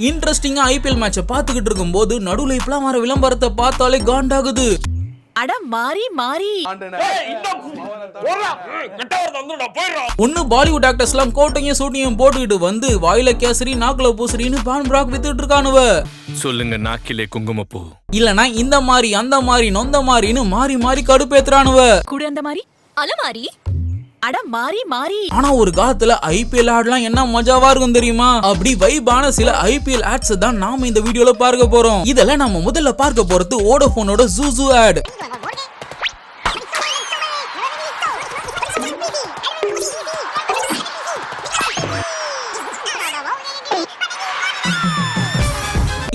இன்ட்ரெஸ்டிங்கா ஐபிஎல் மேட்சை பார்த்துக்கிட்டு இருக்கும்போது நடுவுல இப்பலாம் வர விளம்பரத்தை பார்த்தாலே காண்டாகுது. அட மாறி மாறி. ஒன்னு பாலிவுட் ஆக்டர்ஸ் எல்லாம் கோட்டையும் சூட்டையும் போட்டுக்கிட்டு வந்து வாயில கேசரி நாக்குல பூசரின்னு பான் பிராக் வித்துட்டு இருக்கானுவ. சொல்லுங்க நாக்கிலே குங்குமப்பூ. இல்லனா இந்த மாதிரி அந்த மாதிரி நொந்த மாதிரின்னு மாறி மாறி கடுப்பேத்துறானுவ. கூட அந்த மாதிரி அலமாரி. அட மாறி மாறி. ஆனா ஒரு காலத்துல ஐபிஎல் ஆட்லாம் என்ன மஜாவா இருக்கும் தெரியுமா? அப்படி வைபான சில ஐபிஎல் ஆட்ஸ் தான் நாம இந்த வீடியோல பார்க்க போறோம். இதெல்லாம் நம்ம முதல்ல பார்க்க போறது ஓடோபோனோட ஜூசு ஆட்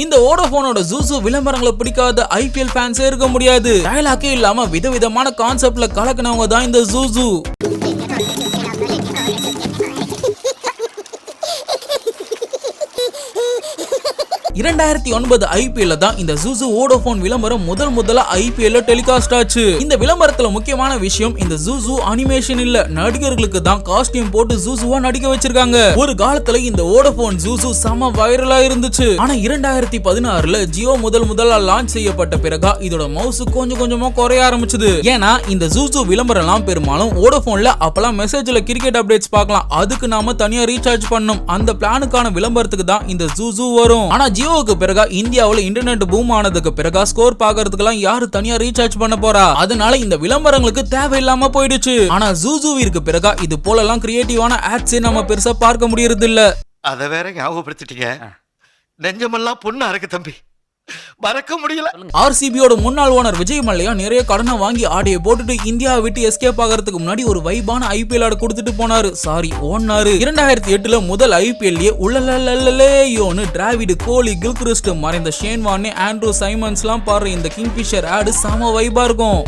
இந்த ஓடோபோனோட ஜூசு விளம்பரங்களை பிடிக்காத ஐபிஎல் ஃபேன்ஸே இருக்க முடியாது. டயலாக்கே இல்லாம விதவிதமான கான்செப்ட்ல கலக்கினவங்க தான் இந்த ஜூசு இரண்டாயிரத்தி ஒன்பது ஐபிஎல்ல தான் இந்த ஜூசு ஓடோபோன் விளம்பரம் முதல் முதல்ல ஐபிஎல்ல டெலிகாஸ்ட் ஆச்சு. இந்த விளம்பரத்துல முக்கியமான விஷயம் இந்த ஜூசு அனிமேஷன் இல்ல. நடிகர்களுக்கு தான் காஸ்டியூம் போட்டு ஜூசுவா நடிக்க வச்சிருக்காங்க. ஒரு காலத்துல இந்த ஓடோபோன் ஜூசு செம வைரலா இருந்துச்சு. ஆனா இரண்டாயிரத்தி பதினாறுல ஜியோ முதல் முதலா லான்ச் செய்யப்பட்ட பிறகா இதோட மவுஸ் கொஞ்சம் கொஞ்சமா குறைய ஆரம்பிச்சது. ஏன்னா இந்த ஜூசு விளம்பரம்லாம் பெரும்பாலும் ஓடோபோன்ல அப்பெல்லாம் மெசேஜ்ல கிரிக்கெட் அப்டேட்ஸ் பார்க்கலாம். அதுக்கு நாம தனியா ரீசார்ஜ் பண்ணும் அந்த பிளானுக்கான விளம்பரத்துக்கு தான் இந்த ஜூசு வரும். ஆனா ஜியோவுக்கு பிறகா இந்தியாவில் இன்டர்நெட் பூம் ஆனதுக்கு பிறகா ஸ்கோர் பாக்குறதுக்கெல்லாம் யாரு தனியா ரீசார்ஜ் பண்ண போறா? அதனால இந்த விளம்பரங்களுக்கு தேவையில்லாம போயிடுச்சு. ஆனா ஜூசூவிற்கு பிறகா இது போலலாம் கிரியேட்டிவான ஆட்ஸே நம்ம பெருசா பார்க்க முடியறது இல்ல அதை வேற ஞாபகப்படுத்திட்டீங்க. நெஞ்சமெல்லாம் பொண்ணு இருக்கு தம்பி. மறக்க முடியல. ஆர்சிபியோட முன்னாள் ஓனர் விஜய் மல்லையா நிறைய கடனை வாங்கி ஆடையை போட்டுட்டு இந்தியாவை விட்டு எஸ்கேப் ஆகிறதுக்கு முன்னாடி ஒரு வைபான ஐபிஎல் ஆட கொடுத்துட்டு போனாரு. சாரி ஓனாரு இரண்டாயிரத்தி எட்டுல முதல் ஐபிஎல்லே உள்ளலல்லலேயோன்னு டிராவிட் கோலி கில்கிறிஸ்ட் மறைந்த ஷேன்வானே ஆண்ட்ரூ சைமன்ஸ்லாம் பாடுற இந்த கிங்ஃபிஷர் ஆடு செம வைபா இருக்கும்.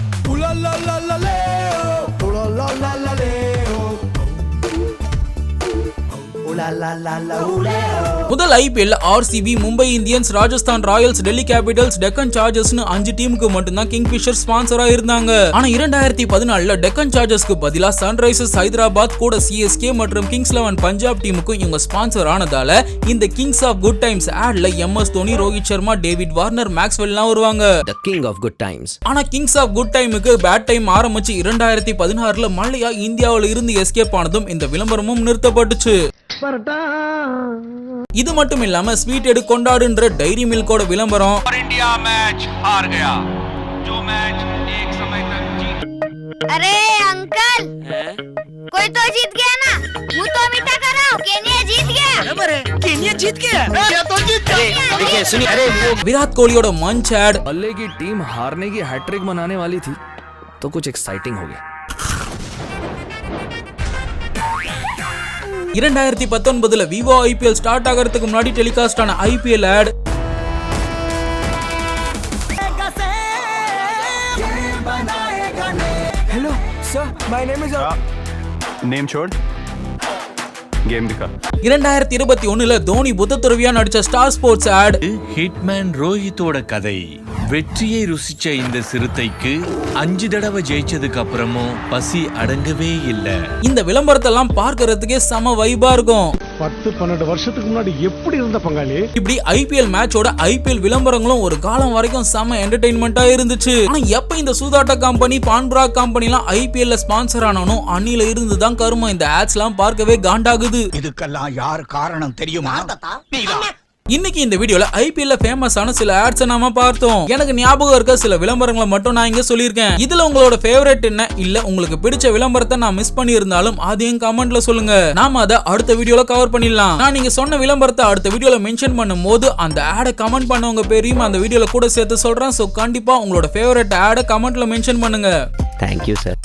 முதல் IPL RCB Mumbai Indians Rajasthan Royals Delhi Capitals Deccan சார்ஜர்ஸ்னு அஞ்சு டீமுக்கு மட்டும்தான் கிங்ஃபிஷர் ஸ்பான்சரா இருந்தாங்க. ஆனா இரண்டாயிரத்தி பதினாலுல டெக்கன் சார்ஜர்ஸ்க்கு பதிலா சன்ரைசர்ஸ் ஹைதராபாத் கூட சிஎஸ்கே மற்றும் கிங்ஸ் லெவன் பஞ்சாப் டீமுக்கும் இவங்க ஸ்பான்சர் ஆனதால இந்த Kings of good times ஆட்ல M S Dhoni Rohit Sharma David Warner மேக்ஸ்வெல்லாம் வருவாங்க. King of good times. ஆனா கிங்ஸ் ஆஃப் குட் டைமுக்கு பேட் டைம் ஆரம்பிச்சு இரண்டாயிரத்தி பதினாறுல மல்லையா இந்தியாவுல இருந்து எஸ்கேப் ஆனதும் இந்த விளம்பரமும் நிறுத்தப்பட்டுச்சு. இது மட்டும் இல்லாம ஸ்வீட் எடு கொண்டாடுன்ற டைரி மில்கோட விளம்பரம் और इंडिया मैच हार गया जो मैच एक समय तक जीत अरे अंकल कोई तो जीत गया ना मुंह तो मीठा कराओ केनिया जीत गया देखिए सुनिए अरे वो விராட் கோலியோட மஞ்ச் ஆட் अल्ले की टीम हारने की हैट्रिक मनाने वाली थी तो कुछ एक्साइटिंग हो गया இரண்டாயிரத்தி பத்தொன்பதுல விவோ ஐபிஎல் ஸ்டார்ட் ஆகிறதுக்கு முன்னாடி டெலிகாஸ்ட் ஆன IPL ad hello sir my name is name छोड़ गेम दिखा இரண்டாயிரத்தி இருபத்தி ஒண்ணுல தோனி புத்த துறவியா நடிச்ச ஸ்டார் ஸ்போர்ட்ஸ் ஆட் ஹிட்மேன் ரோஹித்தோட கதை வெற்றியை ருசிச்ச இந்த சிறுத்தைக்கு அஞ்சு தடவை ஜெயிச்சதுக்கு அப்புறமும் பசி அடங்கவே இல்லை. இந்த விளம்பரத்தெல்லாம் பார்க்கறதுக்கே செம வைபா இருக்கும். பத்து பன்னெண்டு வருஷத்துக்கு முன்னாடி எப்படி இருந்த பங்காளி? இப்படி ஐபிஎல் மேட்சோட ஐபிஎல் விளம்பரங்களும் ஒரு காலம் வரைக்கும் செம என்டர்டைன்மெண்டா இருந்துச்சு. ஆனா எப்ப இந்த சூதாட்ட கம்பெனி பான்பரா கம்பெனி எல்லாம் ஐபிஎல்ல ஸ்பான்சர் ஆனானோ அன்னில இருந்து தான் கருமம். இந்த ஆட்ஸ் எல்லாம் பார்க்கவே காண்டாகுது. இதுக்கெல்லாம் யார் காரணம் தெரியுமா? இன்னைக்கு இந்த வீடியோல ஐபிஎல்ல ஃபேமஸான சில ஆட்ஸ் நாம பார்த்தோம். எனக்கு ஞாபகம் இருக்க சில விளம்பரங்களை மட்டும் நான் இங்க சொல்லியிருக்கேன். இதுல உங்களோட ஃபேவரட் என்ன? இல்ல உங்களுக்கு பிடிச்ச விளம்பரத்தை நான் மிஸ் பண்ணியிருந்தாலும் அதையும் கமெண்ட்ல சொல்லுங்க. நாம அதை அடுத்த வீடியோல கவர் பண்ணிடலாம். நான் நீங்க சொன்ன விளம்பரத்தை அடுத்த வீடியோல மென்ஷன் பண்ணும் போது அந்த ஆடை கமெண்ட் பண்ணவங்க பேரையும் அந்த வீடியோல கூட சேர்த்து சொல்றேன். சோ கண்டிப்பா உங்களோட ஃபேவரட் ஆடை கமெண்ட்ல மென்ஷன் பண்ணுங்க. Thank you sir